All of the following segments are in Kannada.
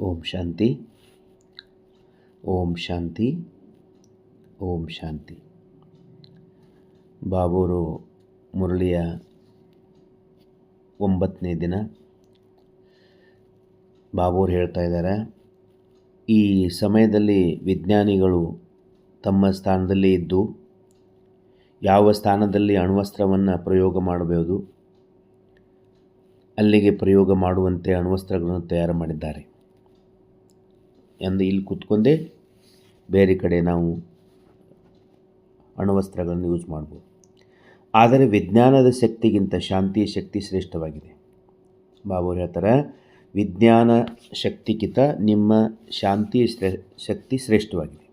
ಓಂ ಶಾಂತಿ. ಓಂ ಶಾಂತಿ. ಓಂ ಶಾಂತಿ. ಬಾಬೂರು ಮುರಳಿಯ ಒಂಬತ್ತನೇ ದಿನ. ಬಾಬೂರು ಹೇಳ್ತಾ ಇದ್ದಾರೆ, ಈ ಸಮಯದಲ್ಲಿ ವಿಜ್ಞಾನಿಗಳು ತಮ್ಮ ಸ್ಥಾನದಲ್ಲಿ ಇದ್ದು, ಯಾವ ಸ್ಥಾನದಲ್ಲಿ ಅಣ್ವಸ್ತ್ರವನ್ನು ಪ್ರಯೋಗ ಮಾಡಬಹುದು, ಅಲ್ಲಿಗೆ ಪ್ರಯೋಗ ಮಾಡುವಂತೆ ಅಣ್ವಸ್ತ್ರಗಳನ್ನು ತಯಾರು ಮಾಡಿದ್ದಾರೆ. ಎಂದು ಇಲ್ಲಿ ಕೂತ್ಕೊಂಡೇ ಬೇರೆ ಕಡೆ ನಾವು ಅಣುವಸ್ತ್ರಗಳನ್ನು ಯೂಸ್ ಮಾಡ್ಬೋದು. ಆದರೆ ವಿಜ್ಞಾನದ ಶಕ್ತಿಗಿಂತ ಶಾಂತಿಯ ಶಕ್ತಿ ಶ್ರೇಷ್ಠವಾಗಿದೆ. ಬಾಬು ಹೇಳ್ತಾರೆ, ವಿಜ್ಞಾನ ಶಕ್ತಿಗಿಂತ ನಿಮ್ಮ ಶಾಂತಿಯ ಶಕ್ತಿ ಶ್ರೇಷ್ಠವಾಗಿದೆ.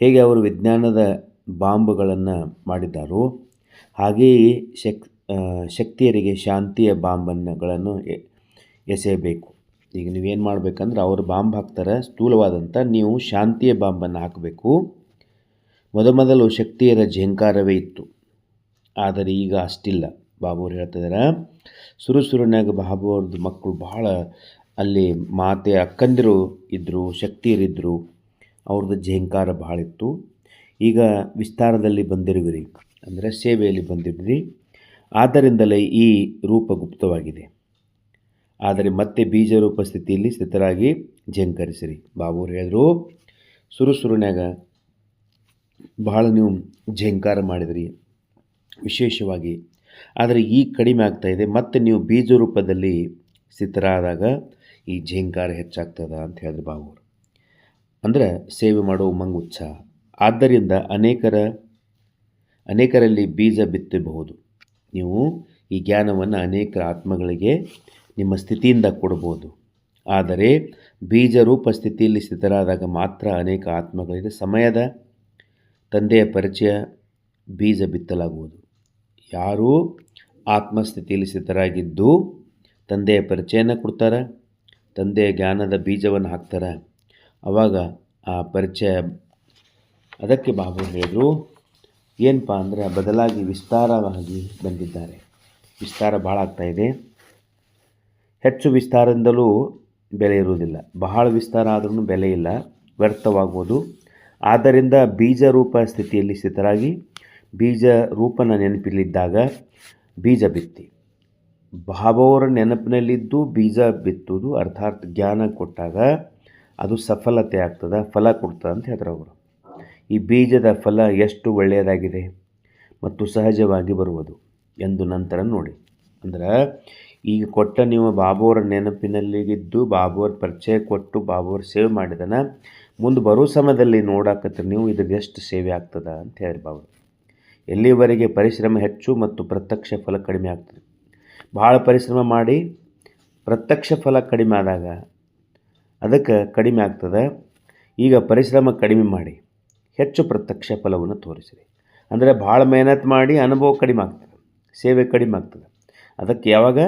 ಹೇಗೆ ಅವರು ವಿಜ್ಞಾನದ ಬಾಂಬುಗಳನ್ನು ಮಾಡಿದ್ದಾರೋ, ಹಾಗೆಯೇ ಶಕ್ ಶಕ್ತಿಯರಿಗೆ ಶಾಂತಿಯ ಬಾಂಬನ್ನುಗಳನ್ನು ಎಸೆಯಬೇಕು. ಈಗ ನೀವೇನು ಮಾಡಬೇಕಂದ್ರೆ ಅವರು ಬಾಂಬ್ ಹಾಕ್ತಾರೆ ಸ್ಥೂಲವಾದಂಥ ನೀವು ಶಾಂತಿಯ ಬಾಂಬನ್ನು ಹಾಕಬೇಕು. ಮೊದಮೊದಲು ಶಕ್ತಿಯರ ಝೇಂಕಾರವೇ ಇತ್ತು. ಆದರೆ ಈಗ ಅಷ್ಟಿಲ್ಲ. ಬಾಬುವ್ರು ಹೇಳ್ತಿದ್ದಾರೆ ಸುರುಸುರುನ್ಯಾಗ ಬಾಬು ಅವ್ರದ್ದು ಮಕ್ಕಳು ಬಹಳ ಅಲ್ಲಿ ಮಾತೆ ಅಕ್ಕಂದಿರು ಇದ್ದರು ಶಕ್ತಿಯರಿದ್ದರು ಅವ್ರದ್ದು ಝೇಂಕಾರ ಭಾಳ ಇತ್ತು. ಈಗ ವಿಸ್ತಾರದಲ್ಲಿ ಬಂದಿರುವಿರಿ. ಅಂದರೆ ಸೇವೆಯಲ್ಲಿ ಬಂದಿರುವಿರಿ. ಆದ್ದರಿಂದಲೇ ಈ ರೂಪ ಗುಪ್ತವಾಗಿದೆ. ಆದರೆ ಮತ್ತೆ ಬೀಜ ರೂಪ ಸ್ಥಿತಿಯಲ್ಲಿ ಸ್ಥಿತರಾಗಿ ಝಂಕರಿಸಿರಿ ಬಾಬುರು ಹೇಳಿದ್ರು, ಸುರುಸುರುನ್ಯಾಗ ಬಹಳ ನೀವು ಝಂಕಾರ ಮಾಡಿದ್ರಿ, ವಿಶೇಷವಾಗಿ. ಆದರೆ ಈಗ ಕಡಿಮೆ ಆಗ್ತಾಯಿದೆ ಮತ್ತು ನೀವು ಬೀಜ ರೂಪದಲ್ಲಿ ಸ್ಥಿತರಾದಾಗ ಈ ಝೇಂಕಾರ ಹೆಚ್ಚಾಗ್ತದ ಅಂತ ಹೇಳಿದ್ರು ಬಾಬುರು ಅಂದರೆ ಸೇವೆ ಮಾಡೋ ಉಮಂಗ್ ಉತ್ಸಾಹ ಆದ್ದರಿಂದ ಅನೇಕರ, ಅನೇಕರಲ್ಲಿ ಬೀಜ ಬಿತ್ತಬಹುದು. ನೀವು ಈ ಜ್ಞಾನವನ್ನು ಅನೇಕ ಆತ್ಮಗಳಿಗೆ ನಿಮ್ಮ ಸ್ಥಿತಿಯಿಂದ ಕೊಡ್ಬೋದು ಆದರೆ ಬೀಜ ರೂಪ ಸ್ಥಿತಿಯಲ್ಲಿ ಸ್ಥಿತರಾದಾಗ ಮಾತ್ರ ಅನೇಕ ಆತ್ಮಗಳಿಗೆ ಸಮಯದ ತಂದೆಯ ಪರಿಚಯ ಬೀಜ ಬಿತ್ತಲಾಗುವುದು. ಯಾರೂ ಆತ್ಮಸ್ಥಿತಿಯಲ್ಲಿ ಸ್ಥಿತರಾಗಿದ್ದು ತಂದೆಯ ಪರಿಚಯನ ಕೊಡ್ತಾರೆ, ತಂದೆಯ ಜ್ಞಾನದ ಬೀಜವನ್ನು ಹಾಕ್ತಾರೆ. ಆವಾಗ ಆ ಪರಿಚಯ ಅದಕ್ಕೆ ಬಾಬು ಹೇಳಿದರು ಏನಪ್ಪ ಅಂದರೆ ಬದಲಾಗಿ ವಿಸ್ತಾರವಾಗಿ ಬಂದಿದ್ದಾರೆ. ವಿಸ್ತಾರ ಭಾಳ ಆಗ್ತಾಯಿದೆ ಹೆಚ್ಚು ವಿಸ್ತಾರದಿಂದಲೂ ಬೆಲೆ ಇರುವುದಿಲ್ಲ. ಬಹಳ ವಿಸ್ತಾರ ಆದರೂ ಬೆಲೆ ಇಲ್ಲ ವ್ಯರ್ಥವಾಗುವುದು ಆದ್ದರಿಂದ ಬೀಜ ರೂಪ ಸ್ಥಿತಿಯಲ್ಲಿ ಸ್ಥಿತರಾಗಿ ಬೀಜ ರೂಪನ ನೆನಪಿಲ್ಲಿದ್ದಾಗ ಬೀಜ ಬಿತ್ತಿ. ಭಾವವರ ನೆನಪಿನಲ್ಲಿದ್ದು ಬೀಜ ಬಿತ್ತುವುದು ಅರ್ಥಾತ್ ಜ್ಞಾನ ಕೊಟ್ಟಾಗ ಅದು ಸಫಲತೆ ಆಗ್ತದೆ, ಫಲ ಕೊಡ್ತದೆ ಅಂತ ಹೇಳ್ತಾರೆ ಈ ಬೀಜದ ಫಲ ಎಷ್ಟು ಒಳ್ಳೆಯದಾಗಿದೆ ಮತ್ತು ಸಹಜವಾಗಿ ಬರುವುದು ಎಂದು ನಂತರ ನೋಡಿ. ಅಂದ್ರೆ ಈಗ ಕೊಟ್ಟ ನೀವು ಬಾಬುವರ ನೆನಪಿನಲ್ಲಿದ್ದು ಬಾಬುವರ ಪರಿಚಯ ಕೊಟ್ಟು ಬಾಬುವರ ಸೇವೆ ಮಾಡಿದನ, ಮುಂದೆ ಬರೋ ಸಮಯದಲ್ಲಿ ನೋಡಾಕತ್ತೀರಿ ನೀವು ಇದ್ರ ಎಷ್ಟು ಸೇವೆ ಆಗ್ತದ ಅಂತ ಹೇಳಿ ಬಾಬು ಎಲ್ಲಿವರೆಗೆ ಪರಿಶ್ರಮ ಹೆಚ್ಚು ಮತ್ತು ಪ್ರತ್ಯಕ್ಷ ಫಲ ಕಡಿಮೆ ಆಗ್ತದೆ. ಭಾಳ ಪರಿಶ್ರಮ ಮಾಡಿ, ಪ್ರತ್ಯಕ್ಷ ಫಲ ಕಡಿಮೆ ಆದಾಗ ಅದಕ್ಕೆ ಕಡಿಮೆ ಆಗ್ತದೆ. ಈಗ ಪರಿಶ್ರಮ ಕಡಿಮೆ ಮಾಡಿ, ಹೆಚ್ಚು ಪ್ರತ್ಯಕ್ಷ ಫಲವನ್ನು ತೋರಿಸಿರಿ. ಅಂದರೆ ಭಾಳ ಮೆಹನತ್ ಮಾಡಿ ಅನುಭವ ಕಡಿಮೆ ಆಗ್ತದೆ, ಸೇವೆ ಕಡಿಮೆ ಆಗ್ತದೆ. ಅದಕ್ಕೆ ಯಾವಾಗ?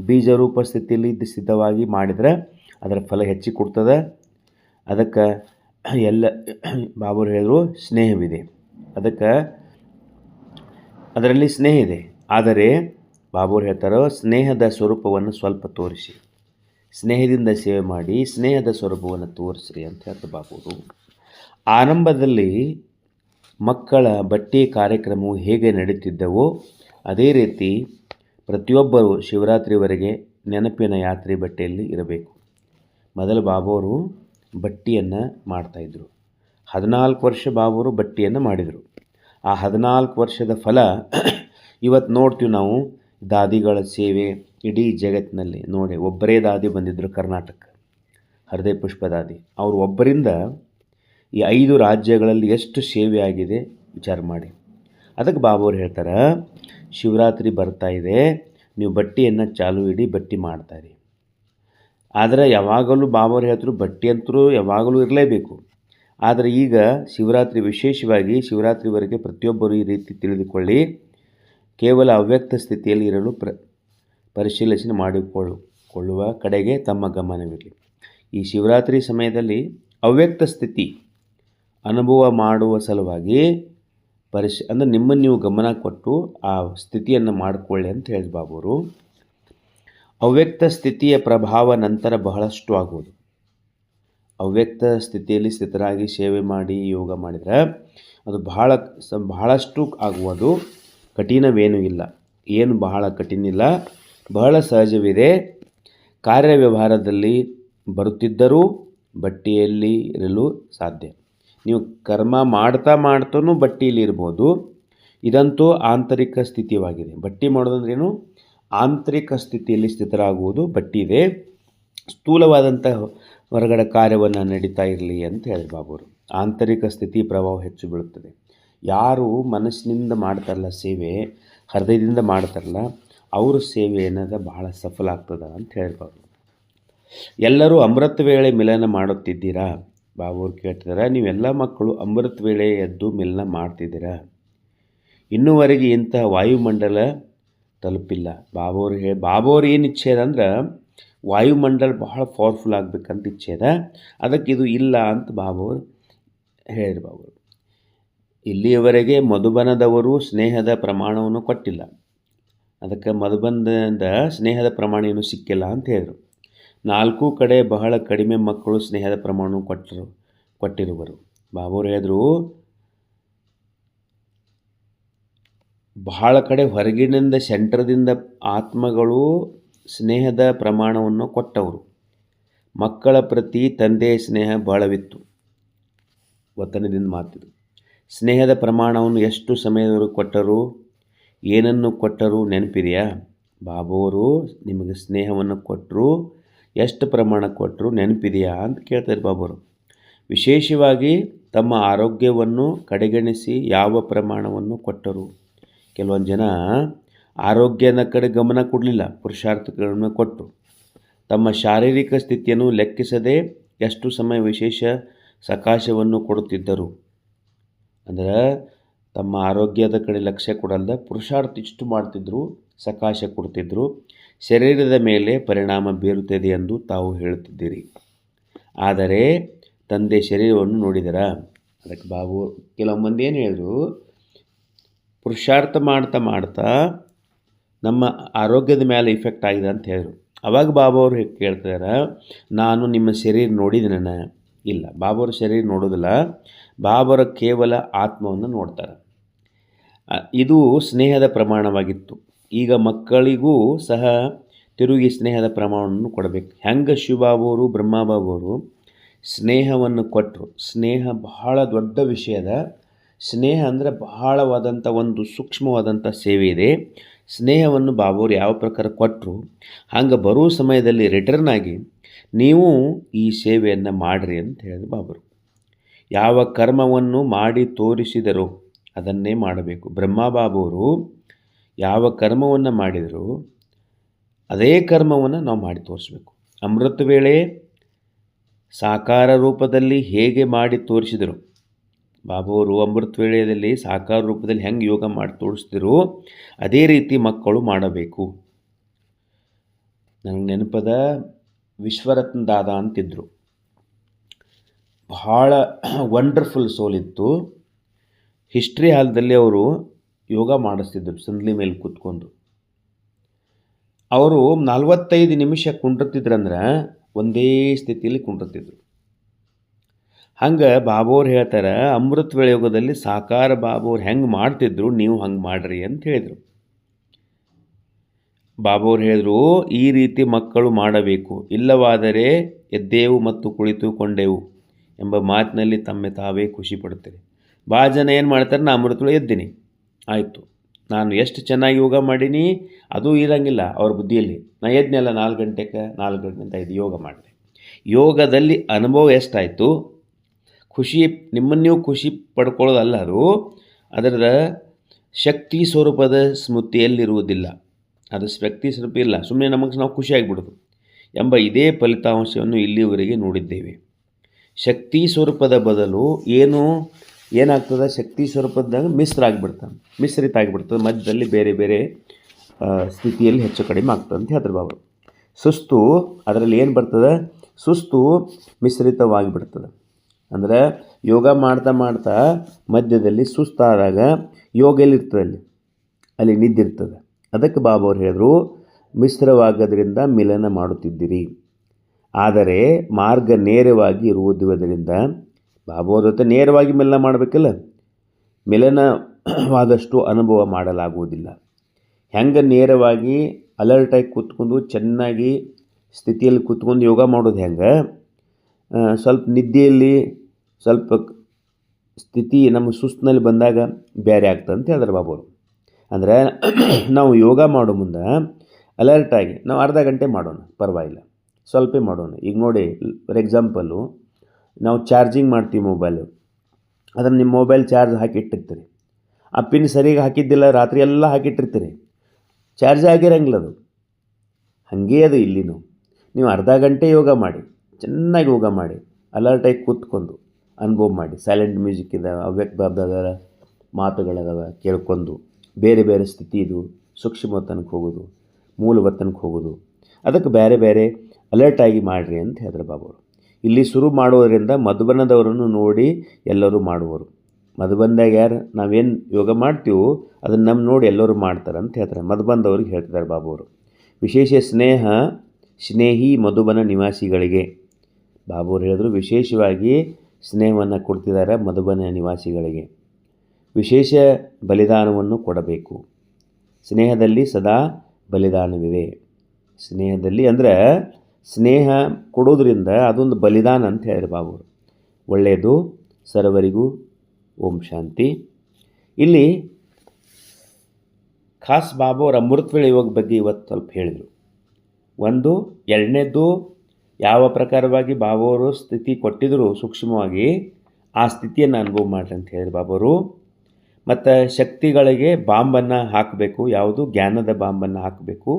ಬೀಜ ರೂಪ ಸ್ಥಿತಿಯಲ್ಲಿ ಸಿದ್ಧವಾಗಿ ಮಾಡಿದರೆ ಅದರ ಫಲ ಹೆಚ್ಚಿ ಕೊಡ್ತದೆ. ಅದಕ್ಕೆ ಎಲ್ಲ ಬಾಬರು ಹೇಳಿದ್ರು ಸ್ನೇಹವಿದೆ. ಅದಕ್ಕೆ ಅದರಲ್ಲಿ ಸ್ನೇಹ ಇದೆ. ಆದರೆ ಬಾಬೂರು ಹೇಳ್ತಾರೋ ಸ್ನೇಹದ ಸ್ವರೂಪವನ್ನು ಸ್ವಲ್ಪ ತೋರಿಸಿ. ಸ್ನೇಹದಿಂದ ಸೇವೆ ಮಾಡಿ ಸ್ನೇಹದ ಸ್ವರೂಪವನ್ನು ತೋರಿಸ್ರಿ ಅಂತ ಹೇಳ್ತಾರೆ ಬಾಬೂರು. ಆರಂಭದಲ್ಲಿ ಮಕ್ಕಳ ಬಟ್ಟೆ ಕಾರ್ಯಕ್ರಮವು ಹೇಗೆ ನಡೀತಿದ್ದವೋ ಅದೇ ರೀತಿ ಪ್ರತಿಯೊಬ್ಬರು ಶಿವರಾತ್ರಿವರೆಗೆ ನೆನಪಿನ ಯಾತ್ರೆ ಬಟ್ಟೆಯಲ್ಲಿ ಇರಬೇಕು. ಮೊದಲು ಬಾಬುವರು ಬಟ್ಟೆಯನ್ನು ಮಾಡ್ತಾಯಿದ್ರು ಹದಿನಾಲ್ಕು ವರ್ಷ ಬಾಬುವರು ಬಟ್ಟಿಯನ್ನು ಮಾಡಿದರು. ಆ ಹದಿನಾಲ್ಕು ವರ್ಷದ ಫಲ ಇವತ್ತು ನೋಡ್ತೀವಿ ನಾವು. ದಾದಿಗಳ ಸೇವೆ ಇಡೀ ಜಗತ್ತಿನಲ್ಲಿ ನೋಡಿ, ಒಬ್ಬರೇ ದಾದಿ ಬಂದಿದ್ದರು ಕರ್ನಾಟಕ. ಹೃದಯ ಪುಷ್ಪ ದಾದಿ. ಅವರು ಒಬ್ಬರಿಂದ ಈ ಐದು ರಾಜ್ಯಗಳಲ್ಲಿ ಎಷ್ಟು ಸೇವೆ ಆಗಿದೆ ವಿಚಾರ ಮಾಡಿ. ಅದಕ್ಕೆ ಬಾಬುವ್ರು ಹೇಳ್ತಾರೆ ಶಿವರಾತ್ರಿ ಬರ್ತಾ ಇದೆ. ನೀವು ಬಟ್ಟೆಯನ್ನು ಚಾಲು ಇಡಿ ಬಟ್ಟೆ ಮಾಡ್ತಾರೆ ಆದರೆ ಯಾವಾಗಲೂ ಬಾಬಾವ್ರು ಹೇಳ್ತರು ಬಟ್ಟೆ ಅಂತರೂ ಯಾವಾಗಲೂ ಇರಲೇಬೇಕು. ಆದರೆ ಈಗ ಶಿವರಾತ್ರಿ ವಿಶೇಷವಾಗಿ ಶಿವರಾತ್ರಿವರೆಗೆ ಪ್ರತಿಯೊಬ್ಬರು ಈ ರೀತಿ ತಿಳಿದುಕೊಳ್ಳಿ. ಕೇವಲ ಅವ್ಯಕ್ತ ಸ್ಥಿತಿಯಲ್ಲಿ ಇರಲು ಪ್ರ, ಪರಿಶೀಲನೆ ಮಾಡಿಕೊಳ್ಳುವ ಕೊಳ್ಳುವ ಕಡೆಗೆ ತಮ್ಮ ಗಮನವಿರಲಿ. ಈ ಶಿವರಾತ್ರಿ ಸಮಯದಲ್ಲಿ ಅವ್ಯಕ್ತ ಸ್ಥಿತಿ ಅನುಭವ ಮಾಡುವ ಸಲುವಾಗಿ ಪರಿಶ್, ಅಂದರೆ ನಿಮ್ಮನ್ನು ನೀವು ಗಮನ ಕೊಟ್ಟು ಆ ಸ್ಥಿತಿಯನ್ನು ಮಾಡಿಕೊಳ್ಳಿ ಅಂತ ಹೇಳಿದ ಬಾಬುರು. ಅವ್ಯಕ್ತ ಸ್ಥಿತಿಯ ಪ್ರಭಾವ ನಂತರ ಬಹಳಷ್ಟು ಆಗುವುದು ಅವ್ಯಕ್ತ ಸ್ಥಿತಿಯಲ್ಲಿ ಸ್ಥಿತರಾಗಿ ಸೇವೆ ಮಾಡಿ, ಯೋಗ ಮಾಡಿದರೆ ಅದು ಬಹಳ ಸ, ಬಹಳಷ್ಟು ಆಗುವುದು. ಕಠಿಣವೇನೂ ಇಲ್ಲ. ಏನು ಬಹಳ ಕಠಿಣ ಇಲ್ಲ. ಬಹಳ ಸಹಜವಿದೆ. ಕಾರ್ಯವ್ಯವಹಾರದಲ್ಲಿ ಬರುತ್ತಿದ್ದರೂ ಬಟ್ಟೆಯಲ್ಲಿ ಇರಲು ಸಾಧ್ಯ. ನೀವು ಕರ್ಮ ಮಾಡ್ತಾ ಮಾಡ್ತಾನೂ ಬಟ್ಟಿಯಲ್ಲಿರ್ಬೋದು ಇದಂತೂ ಆಂತರಿಕ ಸ್ಥಿತಿಯಾಗಿದೆ ಬಟ್ಟಿ ಮಾಡೋದಂದ್ರೇನು? ಆಂತರಿಕ ಸ್ಥಿತಿಯಲ್ಲಿ ಸ್ಥಿತರಾಗುವುದು ಬಟ್ಟಿ ಇದೆ ಸ್ಥೂಲವಾದಂಥ ಹೊರಗಡೆ ಕಾರ್ಯವನ್ನು ನಡೀತಾ ಇರಲಿ ಅಂತ ಹೇಳಿ ಬಾಬುರು. ಆಂತರಿಕ ಸ್ಥಿತಿ ಪ್ರಭಾವ ಹೆಚ್ಚು ಬೀಳುತ್ತದೆ. ಯಾರು ಮನಸ್ಸಿನಿಂದ ಮಾಡ್ತಾರಲ್ಲ ಸೇವೆ, ಹೃದಯದಿಂದ ಮಾಡ್ತಾರಲ್ಲ, ಅವ್ರ ಸೇವೆ ಅನ್ನೋದು ಬಹಳ ಸಫಲ ಆಗ್ತದ ಅಂತ ಹೇಳ್ಬಾರ್ದು ಎಲ್ಲರೂ ಅಮೃತ ವೇಳೆ ಮಿಲನ ಮಾಡುತ್ತಿದ್ದೀರಾ? ಬಾಬುವ್ರು ಕೇಳ್ತಿದ್ದಾರೆ, ನೀವೆಲ್ಲ ಮಕ್ಕಳು ಅಮೃತ್ ವೇಳೆ ಎದ್ದು ಮಿಲನ ಮಾಡ್ತಿದ್ದೀರಾ? ಇನ್ನೂವರೆಗೆ ಇಂತಹ ವಾಯುಮಂಡಲ ತಲುಪಿಲ್ಲ. ಬಾಬೋರು ಹೇಳಿ ಬಾಬೋರು ಏನು ಇಚ್ಛೆ ಅದ ಅಂದ್ರೆ, ವಾಯುಮಂಡಲ ಬಹಳ ಪವರ್ಫುಲ್ ಆಗಬೇಕಂತ ಇಚ್ಛೆ ಅದ ಅದಕ್ಕೆ ಇದು ಇಲ್ಲ ಅಂತ ಬಾಬೋರು ಹೇಳಿದ್ರು ಬಾಬೋರು. ಇಲ್ಲಿಯವರೆಗೆ ಮಧುಬನದವರು ಸ್ನೇಹದ ಪ್ರಮಾಣವನ್ನು ಕೊಟ್ಟಿಲ್ಲ. ಅದಕ್ಕೆ ಮಧುಬನದ ಸ್ನೇಹದ ಪ್ರಮಾಣ ಏನು ಸಿಕ್ಕಿಲ್ಲ ಅಂತ ಹೇಳಿದರು. ನಾಲ್ಕು ಕಡೆ ಬಹಳ ಕಡಿಮೆ ಮಕ್ಕಳು ಸ್ನೇಹದ ಪ್ರಮಾಣ ಕೊಟ್ಟರು, ಕೊಟ್ಟಿರುವರು. ಬಾಬೂರು ಹೇಳಿದ್ರು ಬಹಳ ಕಡೆ ಹೊರಗಿನಿಂದ ಸೆಂಟ್ರದಿಂದ ಆತ್ಮಗಳು ಸ್ನೇಹದ ಪ್ರಮಾಣವನ್ನು ಕೊಟ್ಟವರು. ಮಕ್ಕಳ ಪ್ರತಿ ತಂದೆಯ ಸ್ನೇಹ ಬಹಳವಿತ್ತು. ವತನದಿಂದ ಮಾತಿದ್ರು ಸ್ನೇಹದ ಪ್ರಮಾಣವನ್ನು ಎಷ್ಟು ಸಮಯದವರು ಕೊಟ್ಟರು? ಏನನ್ನು ಕೊಟ್ಟರು ನೆನಪಿದೆಯಾ ಬಾಬುವರು ನಿಮಗೆ ಸ್ನೇಹವನ್ನು ಕೊಟ್ಟರು ಎಷ್ಟು ಪ್ರಮಾಣ ಕೊಟ್ಟರು ನೆನಪಿದೆಯಾ ಅಂತ ಕೇಳ್ತಾರೆ ಬಾಬರು. ವಿಶೇಷವಾಗಿ ತಮ್ಮ ಆರೋಗ್ಯವನ್ನು ಕಡೆಗಣಿಸಿ ಯಾವ ಪ್ರಮಾಣವನ್ನು ಕೊಟ್ಟರು. ಕೆಲವೊಂದು ಜನ ಆರೋಗ್ಯದ ಕಡೆ ಗಮನ ಕೊಡಲಿಲ್ಲ, ಪುರುಷಾರ್ಥಗಳನ್ನು ಕೊಟ್ಟು ತಮ್ಮ ಶಾರೀರಿಕ ಸ್ಥಿತಿಯನ್ನು ಲೆಕ್ಕಿಸದೆ ಎಷ್ಟು ಸಮಯ ವಿಶೇಷ ಸಕಾಶವನ್ನು ಕೊಡುತ್ತಿದ್ದರು. ಅಂದ್ರೆ ತಮ್ಮ ಆರೋಗ್ಯದ ಕಡೆ ಲಕ್ಷ್ಯ ಕೊಡಲ್ದ ಪುರುಷಾರ್ಥ ಇಷ್ಟು ಮಾಡ್ತಿದ್ರು, ಸಕಾಶ ಕೊಡ್ತಿದ್ರು. ಶರೀರದ ಮೇಲೆ ಪರಿಣಾಮ ಬೀರುತ್ತದೆ ಎಂದು ತಾವು ಹೇಳುತ್ತಿದ್ದೀರಿ. ಆದರೆ ತಂದೆ ಶರೀರವನ್ನು ನೋಡಿದರ? ಅದಕ್ಕೆ ಬಾಬು ಕೆಲವು ಮಂದಿ ಏನು ಹೇಳಿದ್ರು? ಪುರುಷಾರ್ಥ ಮಾಡ್ತಾ ಮಾಡ್ತಾ ನಮ್ಮ ಆರೋಗ್ಯದ ಮೇಲೆ ಇಫೆಕ್ಟ್ ಆಗಿದೆ ಅಂತ ಹೇಳಿದರು. ಅವಾಗ ಬಾಬು ಅವರು ಕೇಳ್ತಿದಾರ? ನಾನು ನಿಮ್ಮ ಶರೀರ ನೋಡಿದನ ಇಲ್ಲ ಬಾಬಾವ್ರ ಶರೀರ ನೋಡೋದಿಲ್ಲ. ಬಾಬರ ಕೇವಲ ಆತ್ಮವನ್ನು ನೋಡ್ತಾರೆ. ಇದು ಸ್ನೇಹದ ಪ್ರಮಾಣವಾಗಿತ್ತು. ಈಗ ಮಕ್ಕಳಿಗೂ ಸಹ ತಿರುಗಿ ಸ್ನೇಹದ ಪ್ರಮಾಣವನ್ನು ಕೊಡಬೇಕು. ಹೆಂಗೆ ಶಿವಬಾಬುವರು ಬ್ರಹ್ಮಬಾಬುವರು ಸ್ನೇಹವನ್ನು ಕೊಟ್ಟರು ಸ್ನೇಹ ಬಹಳ ದೊಡ್ಡ ವಿಷಯದ ಸ್ನೇಹ ಅಂದರೆ ಬಹಳವಾದಂಥ ಒಂದು ಸೂಕ್ಷ್ಮವಾದಂಥ ಸೇವೆ ಇದೆ. ಸ್ನೇಹವನ್ನು ಬಾಬುವರು ಯಾವ ಪ್ರಕಾರ ಕೊಟ್ಟರು ಹಂಗೆ ಬರೋ ಸಮಯದಲ್ಲಿ ರಿಟರ್ನ್ ಆಗಿ ನೀವು ಈ ಸೇವೆಯನ್ನು ಮಾಡಿರಿ ಅಂತ ಹೇಳಿದ್ರು ಬಾಬರು. ಯಾವ ಕರ್ಮವನ್ನು ಮಾಡಿ ತೋರಿಸಿದರು ಅದನ್ನೇ ಮಾಡಬೇಕು. ಬ್ರಹ್ಮಬಾಬುವರು ಯಾವ ಕರ್ಮವನ್ನು ಮಾಡಿದರೂ ಅದೇ ಕರ್ಮವನ್ನು ನಾವು ಮಾಡಿ ತೋರಿಸ್ಬೇಕು. ಅಮೃತ ವೇಳೆ ಸಾಕಾರ ರೂಪದಲ್ಲಿ ಹೇಗೆ ಮಾಡಿ ತೋರಿಸಿದರು? ಬಾಬುವರು ಅಮೃತ ವೇಳೆಯಲ್ಲಿ ಸಾಕಾರ ರೂಪದಲ್ಲಿ ಹೆಂಗೆ ಯೋಗ ಮಾಡಿ ತೋರಿಸಿದ್ರು ಅದೇ ರೀತಿ ಮಕ್ಕಳು ಮಾಡಬೇಕು. ನನಗೆ ನೆನಪದ ವಿಶ್ವರತ್ನ ದಾದ ಅಂತಿದ್ರು. ಬಹಳ ವಂಡರ್ಫುಲ್ ಸೋಲ್ ಇತ್ತು. ಹಿಸ್ಟ್ರಿ ಹಾಲದಲ್ಲಿ ಅವರು ಯೋಗ ಮಾಡಿಸ್ತಿದ್ದರು ಸಂದ್ಲಿ ಮೇಲೆ ಕೂತ್ಕೊಂಡು. ಅವರು ನಲ್ವತ್ತೈದು ನಿಮಿಷ ಕುಂಡಿರ್ತಿದ್ರಂದ್ರೆ ಒಂದೇ ಸ್ಥಿತಿಯಲ್ಲಿ ಕುಂಡಿರ್ತಿದ್ರು. ಹಂಗೆ ಬಾಬೋರು ಹೇಳ್ತಾರೆ, ಅಮೃತ ವಿಳಯೋಗದಲ್ಲಿ ಸಾಕಾರ ಬಾಬೋರು ಹೆಂಗೆ ಮಾಡ್ತಿದ್ರು, ನೀವು ಹಂಗೆ ಮಾಡ್ರಿ ಅಂತ ಹೇಳಿದರು. ಬಾಬೋರು ಹೇಳಿದ್ರು, ಈ ರೀತಿ ಮಕ್ಕಳು ಮಾಡಬೇಕು, ಇಲ್ಲವಾದರೆ ಎದ್ದೇವು ಮತ್ತು ಕುಳಿತುಕೊಂಡೆವು ಎಂಬ ಮಾತಿನಲ್ಲಿ ತಮ್ಮ ತಾವೇ ಖುಷಿ ಪಡುತ್ತೇವೆ. ಭಾಳ ಜನ ಏನು ಮಾಡ್ತಾರೆ, ನಾ ಅಮೃತಗಳು ಎದ್ದೀನಿ. ಆಯಿತು. ನಾನು ಎಷ್ಟು ಚೆನ್ನಾಗಿ ಯೋಗ ಮಾಡೀನಿ, ಅದು ಇರಂಗಿಲ್ಲ ಅವ್ರ ಬುದ್ಧಿಯಲ್ಲಿ. ನಾ ಎದ್ನೆಲ್ಲ ನಾಲ್ಕು ಗಂಟೆಗೆ ನಾಲ್ಕು ಗಂಟೆ ಐದು ಯೋಗ ಮಾಡಿದೆ. ಯೋಗದಲ್ಲಿ ಅನುಭವ ಎಷ್ಟಾಯಿತು? ಖುಷಿ, ನಿಮ್ಮನ್ನು ನೀವು ಖುಷಿ ಪಡ್ಕೊಳ್ಳೋದಲ್ಲ ಅದು ಅದರ ಶಕ್ತಿ ಸ್ವರೂಪದ ಸ್ಮೃತಿಯಲ್ಲಿರುವುದಿಲ್ಲ. ಅದು ಶಕ್ತಿ ಸ್ವರೂಪ ಇಲ್ಲ. ಸುಮ್ಮನೆ ನಮಗೆ ನಾವು ಖುಷಿಯಾಗಿಬಿಡೋದು ಎಂಬ ಇದೇ ಫಲಿತಾಂಶವನ್ನು ಇಲ್ಲಿವರೆಗೆ ನೋಡಿದ್ದೇವೆ. ಶಕ್ತಿ ಸ್ವರೂಪದ ಬದಲು ಏನು ಏನಾಗ್ತದೆ? ಶಕ್ತಿ ಸ್ವರೂಪದಾಗ ಮಿಶ್ರ ಆಗಿಬಿಡ್ತಾನೆ ಮಿಶ್ರಿತ ಆಗಿಬಿಡ್ತದೆ ಮಧ್ಯದಲ್ಲಿ ಬೇರೆ ಬೇರೆ ಸ್ಥಿತಿಯಲ್ಲಿ ಹೆಚ್ಚು ಕಡಿಮೆ ಆಗ್ತದೆ ಅಂತ ಹೇಳಿದ್ರು ಬಾಬು. ಸುಸ್ತು ಅದರಲ್ಲಿ ಏನು ಬರ್ತದೆ? ಸುಸ್ತು ಮಿಶ್ರಿತವಾಗಿ ಬಿಡ್ತದೆ ಅಂದರೆ ಯೋಗ ಮಾಡ್ತಾ ಮಾಡ್ತಾ ಮಧ್ಯದಲ್ಲಿ ಸುಸ್ತಾದಾಗ ಯೋಗ ಎಲ್ಲಿರ್ತದೆ ಅಲ್ಲಿ? ಅಲ್ಲಿ ನಿದ್ದಿರ್ತದೆ. ಅದಕ್ಕೆ ಬಾಬು ಅವ್ರು ಹೇಳಿದ್ರು, ಮಿಶ್ರವಾಗೋದ್ರಿಂದ ಮಿಲನ ಮಾಡುತ್ತಿದ್ದೀರಿ. ಆದರೆ ಮಾರ್ಗ ನೇರವಾಗಿ ಇರುವುದರಿಂದ ಬಾಬುವ್ರ ಜೊತೆ ನೇರವಾಗಿ ಮಿಲನ ಮಾಡಬೇಕಲ್ಲ. ಮಿಲನವಾದಷ್ಟು ಅನುಭವ ಮಾಡಲಾಗುವುದಿಲ್ಲ. ಹೆಂಗೆ ನೇರವಾಗಿ ಅಲರ್ಟಾಗಿ ಕೂತ್ಕೊಂಡು, ಚೆನ್ನಾಗಿ ಸ್ಥಿತಿಯಲ್ಲಿ ಕೂತ್ಕೊಂಡು ಯೋಗ ಮಾಡೋದು ಹೆಂಗೆ? ಸ್ವಲ್ಪ ನಿದ್ದೆಯಲ್ಲಿ, ಸ್ವಲ್ಪ ಸ್ಥಿತಿ ನಮ್ಮ ಸುಸ್ತಿನಲ್ಲಿ ಬಂದಾಗ ಬೇರೆ ಆಗ್ತದೆ ಅಂತ ಹೇಳಿದ್ರೆ ಬಾಬೋರು ಅಂದರೆ ನಾವು ಯೋಗ ಮಾಡೋ ಮುಂದೆ ಅಲರ್ಟಾಗಿ ನಾವು ಅರ್ಧ ಗಂಟೆ ಮಾಡೋಣ, ಪರವಾಗಿಲ್ಲ. ಸ್ವಲ್ಪ ಮಾಡೋಣ. ಈಗ ನೋಡಿ ಫಾರ್ ಎಕ್ಸಾಂಪಲ್ಲು ನಾವು ಚಾರ್ಜಿಂಗ್ ಮಾಡ್ತೀವಿ ಮೊಬೈಲು. ಅದನ್ನು ನಿಮ್ಮ ಮೊಬೈಲ್ ಚಾರ್ಜ್ ಹಾಕಿಟ್ಟಿರ್ತೀರಿ. ಆ ಪಿನ್ ಸರಿಗೆ ಹಾಕಿದ್ದಿಲ್ಲ, ರಾತ್ರಿ ಎಲ್ಲ ಹಾಕಿಟ್ಟಿರ್ತೀರಿ. ಚಾರ್ಜ್ ಆಗಿರಂಗಿಲ್ಲ ಅದು. ಹಾಗೇ ಅದು ಇಲ್ಲಿನೂ ನೀವು. ಅರ್ಧ ಗಂಟೆ ಯೋಗ ಮಾಡಿ, ಚೆನ್ನಾಗಿ ಯೋಗ ಮಾಡಿ ಅಲರ್ಟಾಗಿ ಕೂತ್ಕೊಂಡು ಅನುಭವ ಮಾಡಿ ಸೈಲೆಂಟ್ ಮ್ಯೂಸಿಕ್ ಇದಾವೆ ಅವ್ಯಕ್ತ ಬಾಬ್ದಾದರ ಮಾತುಗಳದಾವ, ಕೇಳ್ಕೊಂಡು ಬೇರೆ ಬೇರೆ ಸ್ಥಿತಿ ಇದು, ಸೂಕ್ಷ್ಮತನಕ್ಕೆ ಹೋಗೋದು ಮೂಲವತ್ತನಕ್ಕೆ ಹೋಗೋದು. ಅದಕ್ಕೆ ಬೇರೆ ಬೇರೆ ಅಲರ್ಟಾಗಿ ಮಾಡಿರಿ ಅಂತ ಹೇಳಿದ್ರು ಬಾಬವರು ಇಲ್ಲಿ ಶುರು ಮಾಡುವುದರಿಂದ ಮಧುಬನದವರನ್ನು ನೋಡಿ ಎಲ್ಲರೂ ಮಾಡುವರು. ಮಧುಬಂದಾಗ ಯಾರು, ನಾವೇನು ಯೋಗ ಮಾಡ್ತೀವೋ ಅದನ್ನು ನಮ್ಮ ನೋಡಿ ಎಲ್ಲರೂ ಮಾಡ್ತಾರೆ ಅಂತ ಹೇಳ್ತಾರೆ. ಮಧುಬಂದವ್ರಿಗೆ ಹೇಳ್ತಿದ್ದಾರೆ ಬಾಬುವರು. ವಿಶೇಷ ಸ್ನೇಹ, ಸ್ನೇಹಿ ಮಧುಬನ ನಿವಾಸಿಗಳಿಗೆ. ಬಾಬುವರು ಹೇಳಿದ್ರು ವಿಶೇಷವಾಗಿ ಸ್ನೇಹವನ್ನು ಕೊಡ್ತಿದ್ದಾರೆ ಮಧುಬನ ನಿವಾಸಿಗಳಿಗೆ. ವಿಶೇಷ ಬಲಿದಾನವನ್ನು ಕೊಡಬೇಕು. ಸ್ನೇಹದಲ್ಲಿ ಸದಾ ಬಲಿದಾನವಿದೆ. ಸ್ನೇಹದಲ್ಲಿ ಅಂದರೆ ಸ್ನೇಹ ಕೊಡೋದ್ರಿಂದ ಅದೊಂದು ಬಲಿದಾನ ಅಂತ ಹೇಳಿದ್ರು ಬಾಬು ಒಳ್ಳೆಯದು ಸರ್ವರಿಗೂ ಓಂ ಶಾಂತಿ. ಇಲ್ಲಿ ಖಾಸ್ ಬಾಬು ಅವರ ಅಮೃತವೇಳೆ ಯೋಗ ಬಗ್ಗೆ ಇವತ್ತು ಸ್ವಲ್ಪ ಹೇಳಿದರು. ಒಂದು ಎರಡನೇದು ಯಾವ ಪ್ರಕಾರವಾಗಿ ಬಾಬುವರು ಸ್ಥಿತಿ ಕೊಟ್ಟಿದ್ದರೂ ಸೂಕ್ಷ್ಮವಾಗಿ ಆ ಸ್ಥಿತಿಯನ್ನು ಅನುಭವ ಮಾಡ್ರಿ ಅಂತ ಹೇಳಿದ್ರು ಬಾಬರು ಮತ್ತು ಶಕ್ತಿಗಳಿಗೆ ಬಾಂಬನ್ನು ಹಾಕಬೇಕು, ಯಾವುದು ಜ್ಞಾನದ ಬಾಂಬನ್ನು ಹಾಕಬೇಕು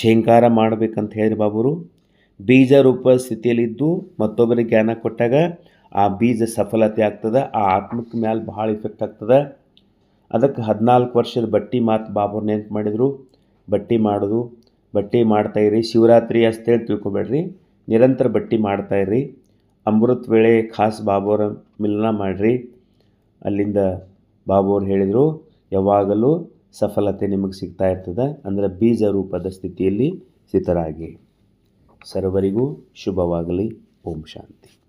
ಝೇಂಕಾರ ಮಾಡಬೇಕಂತ ಹೇಳಿದ್ರು ಬಾಬುರು, ಬೀಜ ರೂಪ ಸ್ಥಿತಿಯಲ್ಲಿದ್ದು ಮತ್ತೊಬ್ಬರಿಗೆ ಜ್ಞಾನ ಕೊಟ್ಟಾಗ ಆ ಬೀಜ ಸಫಲತೆ ಆಗ್ತದೆ, ಆ ಆತ್ಮಕ್ಕೆ ಮ್ಯಾಲೆ ಭಾಳ ಇಫೆಕ್ಟ್ ಆಗ್ತದೆ. ಅದಕ್ಕೆ ಹದಿನಾಲ್ಕು ವರ್ಷದ ಬಟ್ಟಿ ಮಾತು ಬಾಬುರು ನೆನ್ಪು ಮಾಡಿದರು? ಬಟ್ಟಿ ಮಾಡೋದು, ಬಟ್ಟಿ ಮಾಡ್ತಾಯಿರಿ ಶಿವರಾತ್ರಿ ಅಷ್ಟೇಳಿ ತಿಳ್ಕೊಬೇಡ್ರಿ, ನಿರಂತರ ಬಟ್ಟಿ ಮಾಡ್ತಾಯಿರಿ ಅಮೃತ್ ವೇಳೆ ಖಾಸ್ ಬಾಬೋರ ಮಿಲನ ಮಾಡಿರಿ. ಅಲ್ಲಿಂದ ಬಾಬೋರು ಹೇಳಿದರು, ಯಾವಾಗಲೂ ಸಫಲತೆ ನಿಮಗೆ ಸಿಗ್ತಾ ಇರ್ತದೆ. ಅಂದರೆ ಬೀಜ ರೂಪದ ಸ್ಥಿತಿಯಲ್ಲಿ ಸ್ಥಿತರಾಗಿ. ಸರ್ವರಿಗೂ ಶುಭವಾಗಲಿ. ಓಂ ಶಾಂತಿ.